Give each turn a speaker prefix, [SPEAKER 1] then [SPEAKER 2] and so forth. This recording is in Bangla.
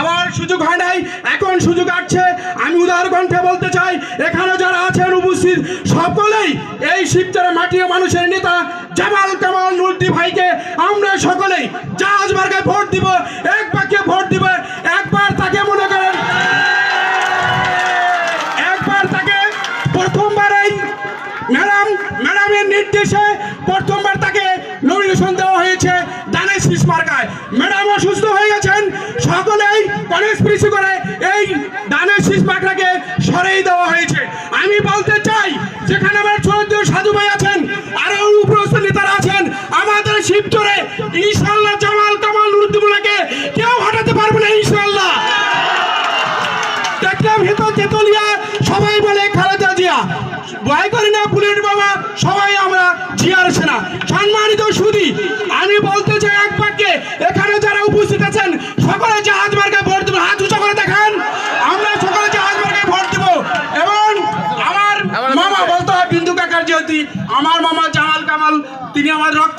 [SPEAKER 1] আবার সুযোগ হয় নাই, এখন সুযোগ আসছে। আমি উদার কণ্ঠে বলতে চাই, এখানে যারা আছেন উপস্থিত, সকলেই এই শিবচরে মাটির মানুষের নেতা জামাল কামাল নুরদি ভাইকে আমরা সকলেই জাহাজ মার্গে ভোট দিব, এক বাক্যে ভোট দিব। একবার তাকে মনে করেন, একবার তাকে প্রথমবার এই ম্যাডাম, ম্যাডামের নির্দেশে প্রথমবার তাকে নমিনেশন দেওয়া হয়েছে। শীষ মার্কায়। ম্যাডাম অসুস্থ হয়ে গেছেন। সকলেই গণেশ পিছু করে এই দানের শীষ মার্কাকে সরিয়ে দেওয়া হয়েছে। আমি বলতে চাই, যেখানে আমার চৌদ্দ সাধু ভাই আছেন আরও উপরস্থ নেতারা আছেন, আমাদের শিবচরে ইনশাল্লাহ জামাল, কামাল নুরুদ্দিমুল্লাহকে কেউ হটাতে পারবে না ইনশাল্লাহ দেখলাম ভেতর তেতলিয়া, সবাই বলে খালেদা জিয়া। ভয় করি না বুলেট বাবা, সবাই আমরা জিয়ার সেনা। সম্মানিত সুদী আমি বলতে চাই এক বাক্যে এখানে যারা উপস্থিত আছেন সকলে জাহাজ মার্কে ভোট দেবেন হাত উঁচু করে দেখান। আমরা সকলে জাহাজ মার্কে ভোট দেব। এবং আমার মামা বলতে হয় বিন্দু কাকার যেহেতু আমার মামা জামাল কামাল তিনি আমার রক্ত